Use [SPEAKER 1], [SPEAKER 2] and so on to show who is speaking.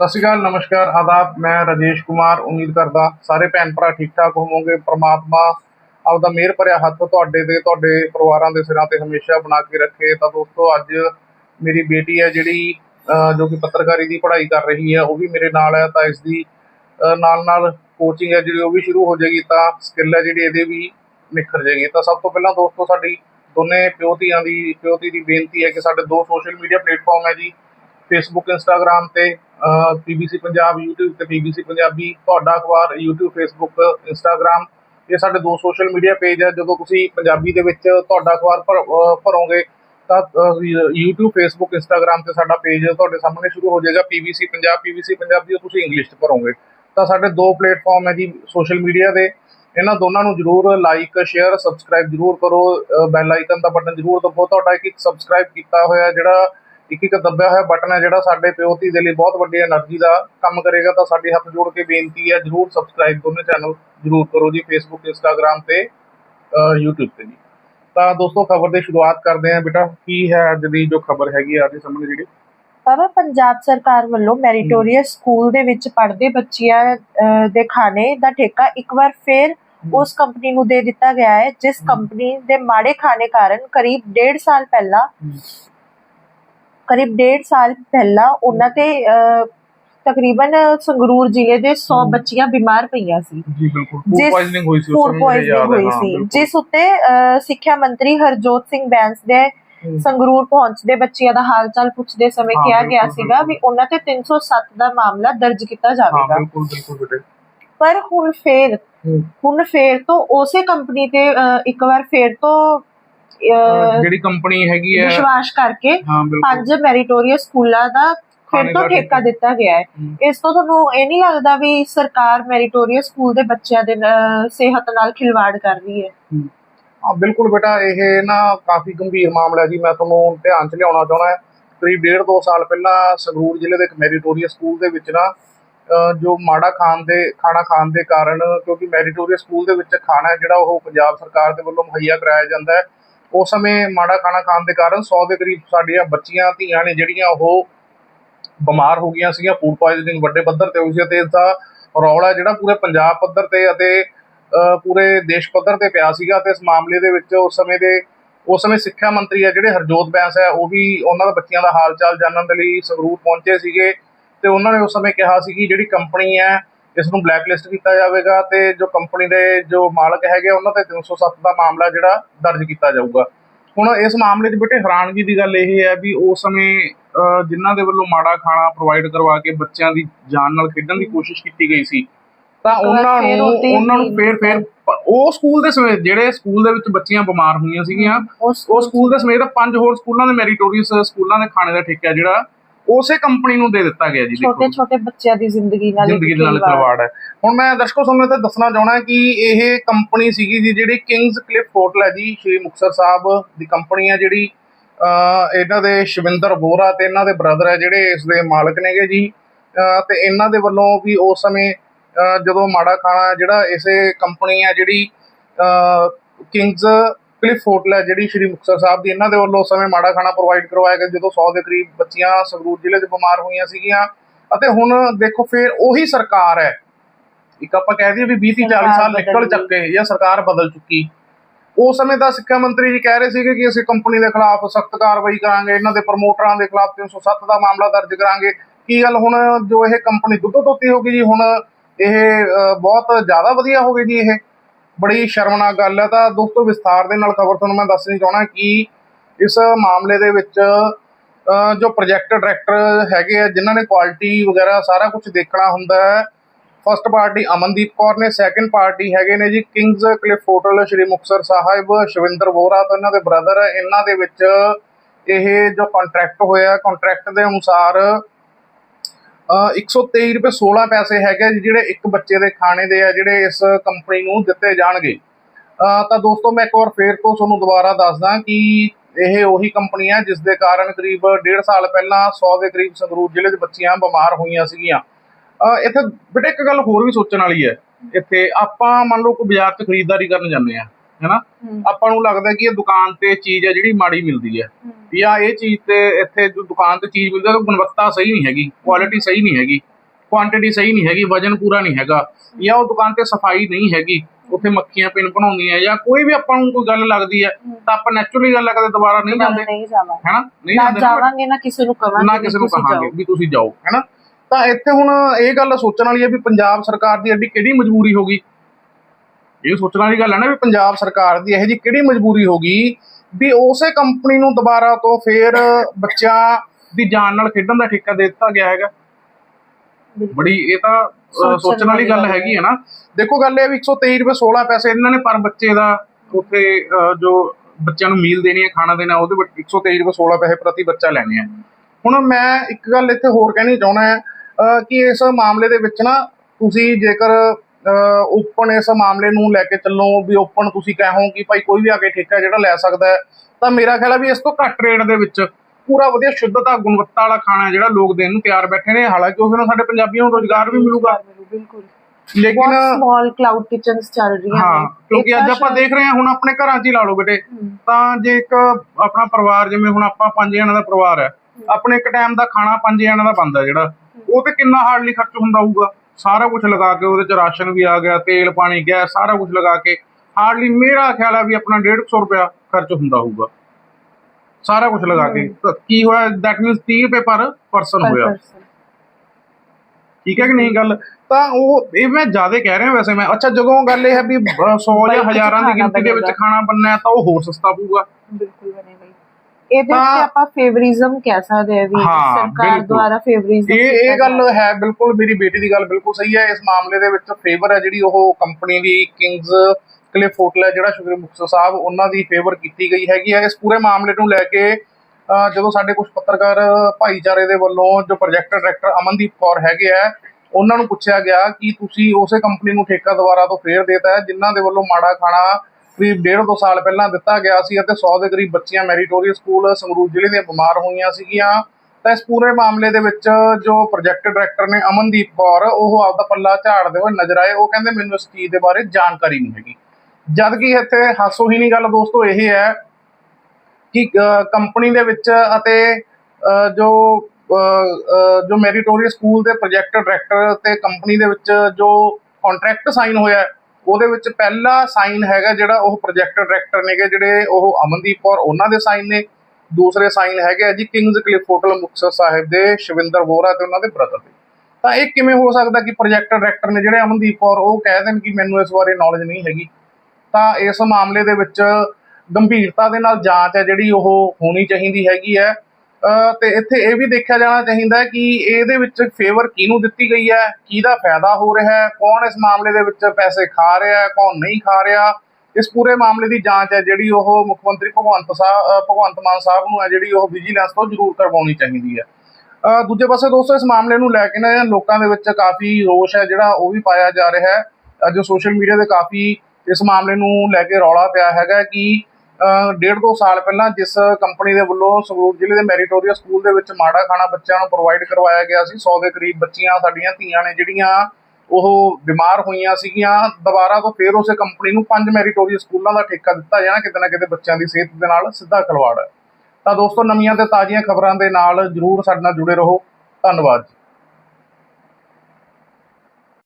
[SPEAKER 1] ਸਤਿ ਸ਼੍ਰੀ ਅਕਾਲ, ਨਮਸਕਾਰ, ਆਦਾਬ। ਮੈਂ ਰਾਜੇਸ਼ ਕੁਮਾਰ, ਉਮੀਦ ਕਰਦਾ ਸਾਰੇ ਭੈਣ ਭਰਾ ਠੀਕ ਠਾਕ ਹੋਵੋਗੇ। ਪ੍ਰਮਾਤਮਾ ਆਪਦਾ ਮਿਹਰ ਭਰਿਆ ਹੱਥ ਤੁਹਾਡੇ ਤੇ, ਤੁਹਾਡੇ ਪਰਿਵਾਰਾਂ ਦੇ ਸਿਰਾਂ ਤੇ ਹਮੇਸ਼ਾ ਬਣਾ ਕੇ ਰੱਖੇ। ਤਾਂ ਦੋਸਤੋ, ਅੱਜ ਮੇਰੀ ਬੇਟੀ ਹੈ ਜਿਹੜੀ ਜੋ ਕਿ ਪੱਤਰਕਾਰੀ ਦੀ ਪੜ੍ਹਾਈ ਕਰ ਰਹੀ ਹੈ, ਉਹ ਵੀ ਮੇਰੇ ਨਾਲ ਹੈ। ਤਾਂ ਇਸ ਦੀ ਨਾਲ ਨਾਲ ਕੋਚਿੰਗ ਹੈ ਜਿਹੜੀ, ਉਹ ਵੀ ਸ਼ੁਰੂ ਹੋ ਜਾਏਗੀ। ਤਾਂ ਸਕਿੱਲ ਹੈ ਜਿਹੜੀ, ਇਹਦੇ ਵੀ ਨਿਖਰ ਜਾਏਗੀ। ਤਾਂ ਸਭ ਤੋਂ ਪਹਿਲਾਂ ਦੋਸਤੋ, ਸਾਡੀ ਦੋਨੇ ਪਿਓ ਧੀਆਂ ਦੀ, ਪਿਓ ਧੀ ਦੀ ਬੇਨਤੀ ਹੈ ਕਿ ਸਾਡੇ ਦੋ ਸੋਸ਼ਲ ਮੀਡੀਆ ਪਲੇਟਫਾਰਮ ਹੈ ਜੀ। ਫੇਸਬੁੱਕ ਇੰਸਟਾਗ੍ਰam ਤੇ ਪੀਬੀਸੀ ਪੰਜਾਬ YouTube ਤੇ ਪੀਬੀਸੀ ਪੰਜਾਬੀ ਤੁਹਾਡਾ ਅਖਬਾਰ YouTube ਫੇਸਬੁੱਕ ਇੰਸਟਾਗ੍ਰam ਇਹ ਸਾਡੇ ਦੋ ਸੋਸ਼ਲ ਮੀਡੀਆ ਪੇਜ ਹੈ ਜਦੋਂ ਤੁਸੀਂ ਪੰਜਾਬੀ ਦੇ ਵਿੱਚ ਤੁਹਾਡਾ ਅਖਬਾਰ ਭਰ- ਅਹ ਭਰੋਗੇ ਤਾਂ ਅਹ, YouTube ਫੇਸਬੁੱਕ ਇੰਸਟਾਗ੍ਰam ਤੇ ਸਾਡਾ ਪੇਜ ਤੁਹਾਡੇ ਸਾਹਮਣੇ ਸ਼ੁਰੂ ਹੋ ਜਾਏਗਾ। ਪੀਬੀਸੀ ਪੰਜਾਬ ਪੀਬੀਸੀ ਪੰਜਾਬੀ ਉਹ ਤੁਸੀਂ ਇੰਗਲਿਸ਼ 'ਚ ਭਰੋਗੇ। ਤਾਂ ਸਾਡੇ ਦੋ ਪਲੇਟਫਾਰਮ ਹੈ ਜੀ ਸੋਸ਼ਲ ਮੀਡੀਆ ਦੇ। ਇਹਨਾਂ ਦੋਨਾਂ ਨੂੰ ਜਰੂਰ ਲਾਈਕ ਸ਼ੇਅਰ ਸਬਸਕ੍ਰਾਈਬ ਜਰੂਰ ਕਰੋ। ਬੈਲ ਆਈਕਨ ਦਾ ਬਟਨ ਜਰੂਰ ਦਬਾਓ। ਤੁਹਾਡਾ ਇੱਕ ਇੱਕ ਸਬਸਕ੍ਰਾਈਬ ਕੀਤਾ ਹੋਇਆ ਜਿਹੜਾ ਇੱਕ ਇੱਕ ਦੱਬਿਆ ਹੋਇਆ ਬਟਨ ਹੈ ਜਿਹੜਾ ਸਾਡੇ ਪਿਓ ਧੀ ਦੇ ਲਈ ਬਹੁਤ ਵੱਡੀ એનર્ਜੀ ਦਾ ਕੰਮ ਕਰੇਗਾ ਤਾਂ ਸਾਡੇ ਹੱਥ ਜੋੜ ਕੇ ਬੇਨਤੀ ਹੈ ਜਰੂਰ ਸਬਸਕ੍ਰਾਈਬ ਦੋਨੇ ਚੈਨਲ ਜਰੂਰ ਕਰੋ ਜੀ ਫੇਸਬੁੱਕ ਇੰਸਟਾਗ੍ਰam ਤੇ YouTube ਤੇ ਜੀ। ਤਾਂ ਦੋਸਤੋ ਖਬਰ ਦੀ ਸ਼ੁਰੂਆਤ ਕਰਦੇ ਹਾਂ ਬੇਟਾ ਕੀ ਹੈ ਅੱਜ ਦੀ ਜੋ ਖਬਰ ਹੈਗੀ ਆ ਅੱਜ ਸਾਹਮਣੇ ਜਿਹੜੀ?
[SPEAKER 2] ਬਾਬਾ ਪੰਜਾਬ ਸਰਕਾਰ ਵੱਲੋਂ ਮੈਰੀਟੋਰੀਅਸ ਸਕੂਲ ਦੇ ਵਿੱਚ ਪੜ੍ਹਦੇ ਬੱਚਿਆਂ ਦੇ ਖਾਣੇ ਦਾ ਠੇਕਾ ਇੱਕ ਵਾਰ ਫੇਰ ਉਸ ਕੰਪਨੀ ਨੂੰ ਦੇ ਦਿੱਤਾ ਗਿਆ ਹੈ ਜਿਸ ਕੰਪਨੀ ਦੇ ਮਾੜੇ ਖਾਣੇ ਕਾਰਨ ਕਰੀਬ 1.5 ਸਾਲ ਪਹਿਲਾਂ ਕਰੀਬ 1.5 ਸਾਲ ਪਹਿਲਾਂ ਉਹਨਾਂ ਤੇ ਤਕਰੀਬਨ ਸੰਗਰੂਰ ਜ਼ਿਲ੍ਹੇ ਦੇ 100
[SPEAKER 1] ਹਮ।
[SPEAKER 2] ਬੱਚੀਆਂ ਬਿਮਾਰ ਪਈਆਂ ਸੀ
[SPEAKER 1] ਜੀ ਬਿਲਕੁਲ ਫੂਡ ਪੋਇਜ਼ਨਿੰਗ ਹੋਈ ਸੀ
[SPEAKER 2] ਫੂਡ ਪੋਇਜ਼ਨਿੰਗ ਹੋਈ। ਜਿਸ ਉੱਤੇ ਸਿੱਖਿਆ ਮੰਤਰੀ ਹਰਜੋਤ ਸਿੰਘ ਬੈਂਸ ਦੇ। ਸੰਗਰੂਰ ਪਹੁੰਚਦੇ ਬੱਚੀਆਂ ਦਾ ਹਾਲ ਚਾਲ ਪੁੱਛਦੇ ਸਮੇਂ ਕਿਹਾ ਗਿਆ ਸੀਗਾ। ਵੀ ਉਹਨਾਂ ਤੇ 307 ਦਾ ਮਾਮਲਾ ਦਰਜ ਕੀਤਾ ਜਾਵੇਗਾ
[SPEAKER 1] ਬਿਲਕੁਲ ਬਿਲਕੁਲ ਬੇਟੇ
[SPEAKER 2] ਪਰ ਹੁਣ ਫੇਰ। ਹੁਣ ਫੇਰ ਤੋਂ ਉਸੇ ਕੰਪਨੀ ਤੇ ਇੱਕ ਵਾਰ ਫੇਰ ਤੋਂ
[SPEAKER 1] ਜਿਹੜੀ ਕੰਪਨੀ ਹੈਗੀ ਹੈ।
[SPEAKER 2] ਵਿਸ਼ਵਾਸ ਕਰਕੇ ਪੰਜ ਮੈਰੀਟੋਰੀਅਸ ਸਕੂਲਾਂ ਦਾ ਫਿਰ ਤੋਂ ਠੇਕਾ। ਦਿੱਤਾ ਗਿਆ ਹੈ। ਇਸ ਤੋਂ ਤੁਹਾਨੂੰ ਇਹ ਨਹੀਂ ਲੱਗਦਾ ਵੀ ਸਰਕਾਰ ਮੈਰੀਟੋਰੀਅਸ ਸਕੂਲ ਦੇ ਬੱਚਿਆਂ ਦੇ ਸਿਹਤ ਨਾਲ ਖਿਲਵਾੜ ਕਰ ਰਹੀ ਹੈ?
[SPEAKER 1] ਹਾਂ। ਬਿਲਕੁਲ ਬੇਟਾ ਇਹ ਨਾ ਕਾਫੀ ਗੰਭੀਰ ਮਾਮਲਾ ਜੀ। ਮੈਂ ਤੁਹਾਨੂੰ ਧਿਆਨ 'ਚ ਲਿਆਉਣਾ ਚਾਹੁੰਦਾ ਹਾਂ। ਕਰੀਬ ਡੇਢ ਦੋ ਸਾਲ ਪਹਿਲਾਂ ਸੰਗਰੂਰ ਜ਼ਿਲ੍ਹੇ ਦੇ ਇੱਕ ਮੈਰੀਟੋਰੀਅਸ ਸਕੂਲ ਦੇ ਵਿੱਚ ਨਾ ਜੋ ਮਾੜਾ ਖਾਣ ਦੇ ਖਾਣਾ ਖਾਣ ਦੇ ਕਾਰਨ ਕਿਉਂਕਿ ਮੈਰੀਟੋਰੀਅਸ ਸਕੂਲ ਦੇ ਵਿੱਚ ਖਾਣਾ ਜਿਹੜਾ ਉਹ ਪੰਜਾਬ ਸਰਕਾਰ ਦੇ ਵੱਲੋਂ ਮੁਹੱਈਆ ਕਰਾਇਆ ਜਾਂਦਾ ਹੈ। ਉਸ ਸਮੇਂ ਮਾੜਾ ਖਾਣਾ ਖਾਣ ਦੇ ਕਾਰਨ 100 ਦੇ ਕਰੀਬ ਸਾਡੀਆਂ ਬੱਚੀਆਂ, ਧੀਆਂ ਨੇ ਜਿਹੜੀਆਂ ਉਹ ਬਿਮਾਰ ਹੋ ਗਈਆਂ ਸੀਗੀਆਂ ਫੂਡ ਪੋਇਜ਼ਨਿੰਗ ਵੱਡੇ ਪੱਧਰ ਤੇ ਹੋਈ ਸੀ ਤੇ ਇਸ ਦਾ ਰੌਲਾ ਜਿਹੜਾ ਪੂਰੇ ਪੰਜਾਬ ਪੱਧਰ ਤੇ ਅਤੇ ਪੂਰੇ ਦੇਸ਼ ਪੱਧਰ ਤੇ ਪਿਆ ਸੀਗਾ ਤੇ ਇਸ ਮਾਮਲੇ ਦੇ ਵਿੱਚ ਉਸ ਸਮੇਂ ਦੇ, ਉਸ ਸਮੇਂ ਸਿੱਖਿਆ ਮੰਤਰੀ ਹੈ ਜਿਹੜੇ ਹਰਜੋਤ ਬੈਂਸ ਹੈ, ਉਹ ਵੀ ਉਹਨਾਂ ਦੇ ਬੱਚਿਆਂ ਦਾ ਹਾਲ ਚਾਲ ਜਾਣਨ ਦੇ ਲਈ ਸੰਗਰੂਰ ਪਹੁੰਚੇ ਸੀਗੇ ਤੇ ਉਹਨਾਂ ਨੇ ਉਸ ਸਮੇਂ ਕਿਹਾ ਸੀ ਕਿ ਜਿਹੜੀ ਕੰਪਨੀ ਹੈ ਇਸ ਨੂੰ ਬਲੈਕ ਲਿਸਟ ਕੀਤਾ ਜਾਵੇਗਾ ਤੇ ਜੋ ਕੰਪਨੀ ਦੇ ਜੋ ਮਾਲਕ ਹੈਗੇ ਉਹਨਾਂ ਤੇ 307 ਦਾ ਮਾਮਲਾ ਜਿਹੜਾ ਦਰਜ ਕੀਤਾ ਜਾਊਗਾ। ਹੁਣ ਇਸ ਮਾਮਲੇ 'ਚ ਬੇਟੇ ਹੈਰਾਨਗੀ ਦੀ ਗੱਲ ਇਹ ਹੈ ਵੀ ਉਸ ਸਮੇਂ ਜਿਨ੍ਹਾਂ ਦੇ ਵੱਲੋਂ ਮਾੜਾ ਖਾਣਾ ਪ੍ਰੋਵਾਈਡ ਕਰਵਾ ਕੇ ਬੱਚਿਆਂ ਦੀ ਜਾਨ ਨਾਲ ਖੇਡਣ ਦੀ ਕੋਸ਼ਿਸ਼ ਕੀਤੀ ਗਈ ਸੀ ਤਾਂ ਉਹਨਾਂ ਨੂੰ
[SPEAKER 2] ਉਹ ਤੇ
[SPEAKER 1] ਉਹਨਾਂ ਨੂੰ ਫੇਰ ਫੇਰ ਉਹ ਸਕੂਲ ਦੇ ਸਮੇਤ ਜਿਹੜੇ ਸਕੂਲ ਦੇ ਵਿੱਚ ਬੱਚੀਆਂ ਬਿਮਾਰ ਹੋਈਆਂ ਸੀਗੀਆਂ ਉਹ ਸਕੂਲ ਦੇ ਸਮੇਤ ਪੰਜ ਹੋਰ ਸਕੂਲਾਂ ਦੇ ਮੈਰੀਟੋਰੀਅਸ ਸਕੂਲਾਂ ਦੇ ਖਾਣੇ ਦਾ ਠੇਕਾ ਜਿਹੜਾ ਉਸੇ ਕੰਪਨੀ ਨੂੰ ਦੇ ਦਿੱਤਾ ਗਿਆ ਜੀ ਦੇਖੋ।
[SPEAKER 2] ਛੋਟੇ ਛੋਟੇ ਬੱਚਿਆਂ ਦੀ ਜ਼ਿੰਦਗੀ ਨਾਲ
[SPEAKER 1] ਜ਼ਿੰਦਗੀ ਨਾਲ ਖਿਲਵਾੜ ਹੈ। ਹੁਣ ਮੈਂ ਦਰਸ਼ਕੋ ਇਹ ਤਾਂ ਦੱਸਣਾ ਚਾਹਣਾ ਕਿ ਇਹ ਕੰਪਨੀ ਸੀਗੀ ਜੀ ਜਿਹੜੀ ਕਿੰਗਸ ਕਲਿਫ ਹੋਟਲ ਹੈ ਜੀ ਸ਼੍ਰੀ ਮੁਕਤਸਰ ਸਾਹਿਬ ਦੀ ਕੰਪਨੀ ਹੈ ਜਿਹੜੀ ਇਹਨਾਂ ਦੇ ਸ਼ਵਿੰਦਰ ਬੋਰਾ ਤੇ ਇਹਨਾਂ ਦੇ ਬ੍ਰਦਰ ਹੈ ਜਿਹੜੇ ਇਸ ਦੇ ਮਾਲਕ ਨੇਗੇ ਜੀ। ਤੇ ਇਹਨਾਂ ਦੇ ਵੱਲੋਂ ਵੀ ਉਸ ਸਮੇਂ ਜਦੋਂ ਮਾੜਾ ਖਾਣਾ ਜਿਹੜਾ ਇਸੇ ਕੰਪਨੀ ਹੈ ਜਿਹੜੀ ਕਿੰਗਸ ਕਲਿਫ ਹੋਟਲ ਹੈ ਜਿਹੜੀ ਸ਼੍ਰੀ ਮੁਕਤਸਰ ਸਾਹਿਬ ਦੀ। ਇਹਨਾਂ ਦੇ ਵੱਲੋਂ ਉਸ ਸਮੇਂ ਮਾੜਾ ਖਾਣਾ ਪ੍ਰੋਵਾਈਡ ਕਰਵਾਇਆ ਗਿਆ ਜਦੋਂ 100 ਦੇ ਕਰੀਬ ਬੱਚੀਆਂ ਸੰਗਰੂਰ ਜ਼ਿਲ੍ਹੇ 'ਚ ਬਿਮਾਰ ਹੋਈਆਂ ਸੀਗੀਆਂ। ਅਤੇ ਹੁਣ ਦੇਖੋ ਫਿਰ ਉਹੀ ਸਰਕਾਰ ਹੈ। ਇੱਕ ਆਪਾਂ ਕਹਿ ਦਈਏ ਵੀ 20 30 40 ਸਾਲ ਨਿਕਲ ਚੱਕੇ ਜਾਂ ਸਰਕਾਰ ਬਦਲ ਚੁੱਕੀ। ਉਸ ਸਮੇਂ ਦਾ ਸਿੱਖਿਆ ਮੰਤਰੀ ਜੀ ਕਹਿ ਰਹੇ ਸੀਗੇ ਕਿ ਅਸੀਂ ਕੰਪਨੀ ਦੇ ਖਿਲਾਫ ਸਖਤ ਕਾਰਵਾਈ ਕਰਾਂਗੇ ਇਹਨਾਂ ਦੇ ਪ੍ਰਮੋਟਰਾਂ ਦੇ ਖਿਲਾਫ 307 ਦਾ ਮਾਮਲਾ ਦਰਜ ਕਰਾਂਗੇ। ਕੀ ਗੱਲ ਹੁਣ ਜੋ ਇਹ ਕੰਪਨੀ ਦੁੱਧ ਤੋਤੀ ਹੋ ਗਈ ਜੀ ਹੁਣ ਇਹ ਬਹੁਤ ਜ਼ਿਆਦਾ ਵਧੀਆ ਹੋ ਗਈ ਜੀ ਇਹ। ਬੜੀ ਸ਼ਰਮਨਾਕ ਗੱਲ ਹੈ ਤਾਂ ਦੋਸਤੋ, ਵਿਸਥਾਰ ਦੇ ਨਾਲ ਖਬਰ ਤੁਹਾਨੂੰ ਮੈਂ ਦੱਸਣੀ ਚਾਹਣਾ ਕਿ ਇਸ ਮਾਮਲੇ ਦੇ ਵਿੱਚ ਜੋ ਪ੍ਰੋਜੈਕਟ ਡਾਇਰੈਕਟਰ ਹੈਗੇ ਆ, ਜਿਨ੍ਹਾਂ ਨੇ ਕੁਆਲਿਟੀ ਵਗੈਰਾ ਸਾਰਾ ਕੁਝ ਦੇਖਣਾ ਹੁੰਦਾ ਹੈ। ਫਸਟ ਪਾਰਟੀ ਅਮਨਦੀਪ ਕੌਰ ਨੇ ਸੈਕੰਡ ਪਾਰਟੀ ਹੈਗੇ ਨੇ ਜੀ Kings Cliff hotel Shri Muktsar Sahib, Shavinder Vora ਤੋਂ ਇਹਨਾਂ ਦੇ ਬ੍ਰਦਰ ਇਹਨਾਂ ਦੇ ਵਿੱਚ ਇਹ ਜੋ ਕੰਟਰੈਕਟ ਹੋਇਆ ਕੰਟਰੈਕਟ ਦੇ ਅਨੁਸਾਰ 123 ਰੁਪਏ 16 ਪੈਸੇ ਹੈਗੇ ਜਿਹੜੇ ਇੱਕ ਬੱਚੇ ਦੇ ਖਾਣੇ ਦੇ ਆ, ਜਿਹੜੇ ਇਸ ਕੰਪਨੀ ਨੂੰ ਦਿੱਤੇ ਜਾਣਗੇ। ਤਾਂ ਦੋਸਤੋ, ਮੈਂ ਇੱਕ ਵਾਰ ਫੇਰ ਤੋਂ ਤੁਹਾਨੂੰ ਦੁਬਾਰਾ ਦੱਸਦਾ ਕਿ ਇਹ ਉਹੀ ਕੰਪਨੀ ਹੈ ਜਿਸ ਦੇ ਕਾਰਨ ਕਰੀਬ 1.5 ਸਾਲ ਪਹਿਲਾਂ 100 ਦੇ ਕਰੀਬ ਸੰਗਰੂਰ ਜ਼ਿਲ੍ਹੇ 'ਚ ਬੱਚੀਆਂ ਬਿਮਾਰ ਹੋਈਆਂ ਸੀਗੀਆਂ। ਇੱਥੇ ਬੇਟੇ ਇੱਕ ਗੱਲ ਹੋਰ ਵੀ ਸੋਚਣ ਵਾਲੀ ਹੈ। ਇੱਥੇ ਆਪਾਂ ਮੰਨ ਲਓ ਕੋਈ ਬਾਜ਼ਾਰ 'ਚ ਖਰੀਦਦਾਰੀ ਕਰਨ ਜਾਂਦੇ ਆ ਹੈਨਾ? ਆਪਾਂ ਨੂੰ ਲੱਗਦਾ ਕਿ ਇਹ ਦੁਕਾਨ ਤੇ ਚੀਜ਼ ਹੈ ਜਿਹੜੀ ਮਾੜੀ ਮਿਲਦੀ ਹੈ। ਜਾਂ ਇਹ ਚੀਜ਼ ਤੇ ਇੱਥੇ ਜੋ ਦੁਕਾਨ ਤੇ ਚੀਜ਼ ਮਿਲਦੀ ਹੈ ਉਹ ਗੁਣਵੱਤਾ ਸਹੀ ਨਹੀਂ ਹੈਗੀ ਕੁਆਲਿਟੀ ਸਹੀ ਨਹੀਂ ਹੈਗੀ ਕੁਆਂਟੀਟੀ ਸਹੀ ਨਹੀਂ ਹੈਗੀ ਵਜਨ ਪੂਰਾ ਨਹੀਂ ਹੈਗਾ ਜਾਂ ਉਹ ਦੁਕਾਨ ਤੇ ਸਫ਼ਾਈ ਨਹੀਂ ਹੈਗੀ ਉੱਥੇ ਮੱਖੀਆਂ ਪਿੰਨ ਬਣਾਉਂਦੀਆਂ ਜਾਂ ਕੋਈ ਵੀ ਆਪਾਂ ਨੂੰ ਕੋਈ ਗੱਲ ਲੱਗਦੀ ਹੈ। ਤਾਂ ਆਪਾਂ ਨੈਚੁਰਲੀ ਗੱਲ ਕਦੇ ਦੁਬਾਰਾ ਨਹੀਂ ਜਾਂਦੇ। ਹੈਨਾ? ਨਹੀਂ ਜਾਂਦੇ। ਨਾ
[SPEAKER 2] ਜਾਵਾਂਗੇ ਨਾ ਕਿਸੇ ਨੂੰ ਕਵਾਂਗੇ
[SPEAKER 1] ਨਾ ਕਿਸੇ ਨੂੰ ਕਹਾਂਗੇ। ਵੀ ਤੁਸੀਂ ਜਾਓ ਹੈਨਾ? ਤਾਂ ਇੱਥੇ ਹੁਣ ਇਹ ਗੱਲ ਸੋਚਣ ਵਾਲੀ ਹੈ ਵੀ ਪੰਜਾਬ ਸਰਕਾਰ ਦੀ ਐਡੀ ਕਿਹੜੀ ਮਜਬੂਰੀ ਹੋ ਗਈ? ਇਹ ਸੋਚਣ ਵਾਲੀ ਗੱਲ ਹੈ ਨਾ ਵੀ ਪੰਜਾਬ ਸਰਕਾਰ ਦੀ ਇਹੋ ਜੀ ਕਿਹੜੀ ਮਜਬੂਰੀ ਹੋ ਗਈ ਵੀ ਉਸੇ ਕੰਪਨੀ ਨੂੰ ਦੁਬਾਰਾ ਤੋਂ ਫੇਰ ਬੱਚਿਆਂ ਦੀ ਜਾਨ ਨਾਲ ਖੇਡਣ ਦਾ ਠੇਕਾ ਦੇ ਦਿੱਤਾ ਗਿਆ ਹੈਗਾ। ਬੜੀ ਇਹ ਤਾਂ
[SPEAKER 2] ਸੋਚਣ
[SPEAKER 1] ਵਾਲੀ ਗੱਲ ਹੈਗੀ ਹੈ ਨਾ। ਦੇਖੋ ਗੱਲ ਇਹ ਵੀ 123 ਰੁਪਏ 16 ਪੈਸੇ ਇਹਨਾਂ ਨੇ ਪਰ ਬੱਚੇ ਦਾ ਉੱਥੇ ਜੋ ਬੱਚਿਆਂ ਨੂੰ ਮੀਲ ਦੇਣੀ ਹੈ ਖਾਣਾ ਦੇਣਾ ਉਹਦੇ ਵਿੱਚ 123 ਰੁਪਏ 16 ਪੈਸੇ ਪ੍ਰਤੀ ਬੱਚਾ ਲੈਣੇ ਆ। ਹੁਣ ਮੈਂ ਇੱਕ ਗੱਲ ਇੱਥੇ ਹੋਰ ਕਹਿਣੀ ਚਾਹੁੰਦਾ ਹੈ ਕਿ ਇਸ ਮਾਮਲੇ ਦੇ ਵਿੱਚ ਨਾ ਤੁਸੀਂ ਜੇਕਰ ਓਪਨ ਇਸ ਮਾਮਲੇ ਨੂੰ ਲੈ ਕੇ ਚੱਲੋ ਵੀ ਓਪਨ ਤੁਸੀਂ ਕਹੋ ਕਿ ਭਾਈ ਕੋਈ ਵੀ ਆ ਕੇ ਠੇਕਾ ਜਿਹੜਾ ਲੈ ਸਕਦਾ ਤਾਂ ਮੇਰਾ ਖਿਆਲ ਹੈ ਵੀ ਇਸ ਤੋਂ ਘੱਟ ਰੇਟ ਦੇ ਵਿੱਚ ਪੂਰਾ ਵਧੀਆ ਸ਼ੁੱਧਤਾ ਗੁਣਵੱਤਾ ਵਾਲਾ ਖਾਣਾ ਜਿਹੜਾ ਲੋਕ ਦੇਣ ਨੂੰ ਤਿਆਰ ਬੈਠੇ ਨੇ। ਹਾਲਾਂਕਿ ਉਹਦੇ ਨਾਲ ਸਾਡੇ ਪੰਜਾਬੀਆਂ ਨੂੰ ਰੋਜ਼ਗਾਰ ਵੀ ਮਿਲੂਗਾ।
[SPEAKER 2] ਬਿਲਕੁਲ।
[SPEAKER 1] ਲੇਕਿਨ
[SPEAKER 2] ਸਮਾਲ ਕਲਾਊਡ ਕਿਚਨਸ ਚੱਲ ਰਹੀਆਂ
[SPEAKER 1] ਹਾਂ
[SPEAKER 2] ਨੇ
[SPEAKER 1] ਕਿਉਂਕਿ ਅੱਜ ਆਪਾਂ ਦੇਖ ਰਹੇ ਹਾਂ ਹੁਣ ਆਪਣੇ ਘਰਾਂ 'ਚ ਹੀ ਲਾ ਲਓ ਬੇਟੇ। ਤਾਂ ਜੇ ਇੱਕ ਆਪਣਾ ਪਰਿਵਾਰ ਜਿਵੇਂ ਹੁਣ ਆਪਾਂ ਪੰਜ ਜਣਾਂ ਦਾ ਪਰਿਵਾਰ ਹੈ ਆਪਣੇ ਇੱਕ ਟਾਈਮ ਦਾ ਖਾਣਾ ਪੰਜ ਜਣਾਂ ਦਾ ਬਣਦਾ ਜਿਹੜਾ ਉਹ ਤੇ ਕਿੰਨਾ ਹਾਰਡਲੀ ਖਰਚ ਹੁੰਦਾ ਹੋਊਗਾ। ਸਾਰਾ ਕੁਝ ਲਗਾ ਕੇ ਉਹਦੇ ਚ ਰਾਸ਼ਨ ਵੀ ਆ ਗਿਆ ਤੇਲ ਪਾਣੀ ਗੈਸ ਸਾਰਾ ਕੁਝ ਲਗਾ ਕੇ ਹਾਰਡਲੀ ਮੇਰਾ ਖਿਆਲ ਹੈ ਵੀ ਆਪਣਾ 150 ਰੁਪਇਆ ਖਰਚ ਹੁੰਦਾ ਹੋਊਗਾ। ਸਾਰਾ ਕੁਝ ਲਗਾ ਕੇ। ਤਾਂ ਕੀ ਹੋਇਆ ਦੈਟ ਮੀਨਸ 30 ਰੁਪਏ ਪਰ ਪਰਸਨ ਹੋਇਆ। ਠੀਕ ਹੈ ਕਿ ਨਹੀਂ ਗੱਲ? ਤਾਂ ਉਹ ਇਹ ਮੈਂ ਜ਼ਿਆਦਾ ਕਹਿ ਰਿਹਾ ਵੈਸੇ ਮੈਂ ਅੱਛਾ ਜਦੋਂ ਗੱਲ ਇਹ ਹੈ ਵੀ 100 ਜਾਂ ਹਜ਼ਾਰਾਂ ਦੀ ਗਿਣਤੀ ਦੇ ਵਿੱਚ। ਖਾਣਾ ਬਣਨਾ ਹੈ ਤਾਂ ਉਹ ਹੋਰ ਸਸਤਾ ਪਊਗਾ।
[SPEAKER 2] ਬਿਲਕੁਲ ਬਣੇ ਇਹਦੇ
[SPEAKER 1] ਤਾਂ-
[SPEAKER 2] ਆਪਾਂ ਫੇਵਰਿਜ਼ਮ ਕਹਿ ਸਕਦੇ ਹਾਂ ਵੀ ਸਰਕਾਰ। ਦੁਆਰਾ ਫੇਵਰਿਜ਼ਮ
[SPEAKER 1] ਇਹ ਇਹ ਗੱਲ ਹੈ ਬਿਲਕੁਲ ਮੇਰੀ ਬੇਟੀ ਦੀ ਗੱਲ ਬਿਲਕੁਲ ਸਹੀ ਹੈ। ਇਸ ਮਾਮਲੇ ਦੇ ਵਿੱਚ ਫੇਵਰ ਹੈ ਜਿਹੜੀ ਉਹ ਕੰਪਨੀ ਦੀ ਕਿੰਗਸ ਕਲਿਫ ਹੋਟਲ ਹੈ ਜਿਹੜਾ ਸ਼ੁਕਰੀ ਮੁਕਤਸਰ ਸਾਹਿਬ ਉਹਨਾਂ ਦੀ ਫੇਵਰ ਕੀਤੀ ਗਈ ਹੈਗੀ ਹੈ। ਇਸ ਪੂਰੇ ਮਾਮਲੇ ਨੂੰ ਲੈ ਕੇ ਜਦੋਂ ਸਾਡੇ ਕੁਝ ਪੱਤਰਕਾਰ ਭਾਈਚਾਰੇ ਦੇ ਵੱਲੋਂ ਜੋ ਪ੍ਰੋਜੈਕਟ ਡਾਇਰੈਕਟਰ ਅਮਨਦੀਪ ਕੌਰ ਹੈਗੇ ਆ ਉਹਨਾਂ ਨੂੰ ਪੁੱਛਿਆ ਗਿਆ ਕਿ ਤੁਸੀਂ ਉਸੇ ਕੰਪਨੀ ਨੂੰ ਠੇਕਾ ਦੁਬਾਰਾ ਤੋਂ ਫੇਰ ਦੇਤਾ ਹੈ ਜਿਨ੍ਹਾਂ ਦੇ ਵੱਲੋਂ ਮਾੜਾ ਖਾਣਾ ਕਰੀਬ ਡੇਢ ਦੋ ਸਾਲ ਪਹਿਲਾਂ ਦਿੱਤਾ ਗਿਆ ਸੀ ਅਤੇ 100 ਦੇ ਕਰੀਬ ਬੱਚੀਆਂ ਮੈਰੀਟੋਰੀਅਸ ਸਕੂਲ ਸੰਗਰੂਰ ਜ਼ਿਲ੍ਹੇ ਦੀਆਂ ਬਿਮਾਰ ਹੋਈਆਂ ਸੀਗੀਆਂ। ਤਾਂ ਇਸ ਪੂਰੇ ਮਾਮਲੇ ਦੇ ਵਿੱਚ ਜੋ ਪ੍ਰੋਜੈਕਟ ਡਾਇਰੈਕਟਰ ਨੇ ਅਮਨਦੀਪ ਕੌਰ ਉਹ ਆਪਦਾ ਪੱਲਾ ਝਾੜਦੇ ਹੋਏ ਨਜ਼ਰ ਆਏ। ਉਹ ਕਹਿੰਦੇ ਮੈਨੂੰ ਇਸ ਚੀਜ਼ ਦੇ ਬਾਰੇ ਜਾਣਕਾਰੀ ਨਹੀਂ ਹੈਗੀ। ਜਦ ਕਿ ਇੱਥੇ ਹਾਸੋਹੀਣੀ ਗੱਲ ਦੋਸਤੋ ਇਹ ਹੈ ਕਿ ਕੰਪਨੀ ਦੇ ਵਿੱਚ ਅਤੇ ਜੋ ਅਹ, ਜੋ ਮੈਰੀਟੋਰੀਅਸ ਸਕੂਲ ਦੇ ਪ੍ਰੋਜੈਕਟ ਡਾਇਰੈਕਟਰ ਤੇ ਕੰਪਨੀ ਦੇ ਵਿੱਚ ਜੋ ਕੰਟਰੈਕਟ ਸਾਈਨ ਹੋਇਆ ਉਹਦੇ ਵਿੱਚ ਪਹਿਲਾ ਸਾਈਨ ਹੈਗਾ ਜਿਹੜਾ ਉਹ ਪ੍ਰੋਜੈਕਟ ਡਾਇਰੈਕਟਰ ਨੇਗੇ ਜਿਹੜੇ ਉਹ ਅਮਨਦੀਪ ਕੌਰ, ਉਹਨਾਂ ਦੇ ਸਾਈਨ ਨੇ। ਦੂਸਰੇ ਸਾਈਨ ਹੈਗੇ ਆ ਜੀ Kings Cliff hotel Muktsar Sahib ਦੇ, ਸ਼ਵਿੰਦਰ ਵੋਰਾ ਤੇ ਉਹਨਾਂ ਦੇ ਬ੍ਰਦਰ ਦੇ। ਤਾਂ ਇਹ ਕਿਵੇਂ ਹੋ ਸਕਦਾ ਕਿ ਪ੍ਰੋਜੈਕਟ ਡਾਇਰੈਕਟਰ ਨੇ ਜਿਹੜੇ ਅਮਨਦੀਪ ਕੌਰ, ਉਹ ਕਹਿ ਦੇਣ ਕਿ ਮੈਨੂੰ ਇਸ ਬਾਰੇ ਨੌਲੇਜ ਨਹੀਂ ਹੈਗੀ। ਤਾਂ ਇਸ ਮਾਮਲੇ ਦੇ ਵਿੱਚ ਗੰਭੀਰਤਾ ਦੇ ਨਾਲ ਜਾਂਚ ਹੈ ਜਿਹੜੀ ਉਹ ਹੋਣੀ ਚਾਹੀਦੀ ਹੈਗੀ ਹੈ। ਤੇ ਇੱਥੇ ਇਹ ਵੀ ਦੇਖਿਆ ਜਾਣਾ ਚਾਹੀਦਾ ਕਿ ਇਹਦੇ ਵਿੱਚ ਫੇਵਰ ਕਿਹਨੂੰ ਦਿੱਤੀ ਗਈ ਹੈ? ਕਿਹਦਾ ਫਾਇਦਾ ਹੋ ਰਿਹਾ ਹੈ? ਕੌਣ ਇਸ ਮਾਮਲੇ ਦੇ ਵਿੱਚ ਪੈਸੇ ਖਾ ਰਿਹਾ ਹੈ? ਕੌਣ ਨਹੀਂ ਖਾ ਰਿਹਾ? ਇਸ ਪੂਰੇ ਮਾਮਲੇ ਦੀ ਜਾਂਚ ਹੈ ਜਿਹੜੀ ਉਹ ਮੁੱਖ ਮੰਤਰੀ ਭਗਵੰਤ ਸਾਹਿਬ ਭਗਵੰਤ ਮਾਨ ਸਾਹਿਬ ਨੂੰ ਹੈ, ਜਿਹੜੀ ਉਹ ਵਿਜੀਲੈਂਸ ਤੋਂ ਜ਼ਰੂਰ ਕਰਵਾਉਣੀ ਚਾਹੀਦੀ ਹੈ। ਦੂਜੇ ਪਾਸੇ ਦੋਸਤੋ, ਇਸ ਮਾਮਲੇ ਨੂੰ ਲੈ ਕੇ ਨਾ ਲੋਕਾਂ ਦੇ ਵਿੱਚ ਕਾਫੀ ਰੋਸ਼ ਹੈ, ਜਿਹੜਾ ਉਹ ਵੀ ਪਾਇਆ ਜਾ ਰਿਹਾ ਹੈ। ਅੱਜ ਸੋਸ਼ਲ ਮੀਡੀਆ ਤੇ ਕਾਫੀ ਇਸ ਮਾਮਲੇ ਨੂੰ ਲੈ ਕੇ ਰੌਲਾ ਪਿਆ ਹੈਗਾ ਕਿ ਡੇਢ ਦੋ ਸਾਲ ਪਹਿਲਾਂ ਜਿਸ ਕੰਪਨੀ ਦੇ ਵੱਲੋਂ ਸੰਗਰੂਰ ਜ਼ਿਲ੍ਹੇ ਦੇ ਮੈਰੀਟੋਰੀਅਸ ਸਕੂਲ ਦੇ ਵਿੱਚ ਮਾੜਾ ਖਾਣਾ ਬੱਚਿਆਂ ਨੂੰ ਪ੍ਰੋਵਾਈਡ ਕਰਵਾਇਆ ਗਿਆ ਸੀ 100 ਦੇ ਕਰੀਬ ਬੱਚੀਆਂ, ਸਾਡੀਆਂ ਧੀਆਂ ਨੇ ਜਿਹੜੀਆਂ ਉਹ ਬਿਮਾਰ ਹੋਈਆਂ ਸੀਗੀਆਂ, ਦੁਬਾਰਾ ਤੋਂ ਫੇਰ ਉਸੇ ਕੰਪਨੀ ਨੂੰ ਪੰਜ ਮੈਰੀਟੋਰੀਅਸ ਸਕੂਲਾਂ ਦਾ ਠੇਕਾ ਦਿੱਤਾ ਜਾਣਾ, ਕਿਤੇ ਨਾ ਕਿਤੇ ਬੱਚਿਆਂ ਦੀ ਸਿਹਤ ਦੇ ਨਾਲ ਸਿੱਧਾ ਖਿਲਵਾੜ। ਹੈ ਤਾਂ ਦੋਸਤੋ, ਨਵੀਆਂ ਤੇ ਤਾਜ਼ੀਆਂ ਖਬਰਾਂ ਦੇ ਨਾਲ ਜਰੂਰ ਸਾਡੇ ਨਾਲ ਜੁੜੇ ਰਹੋ। ਧੰਨਵਾਦ ਜੀ।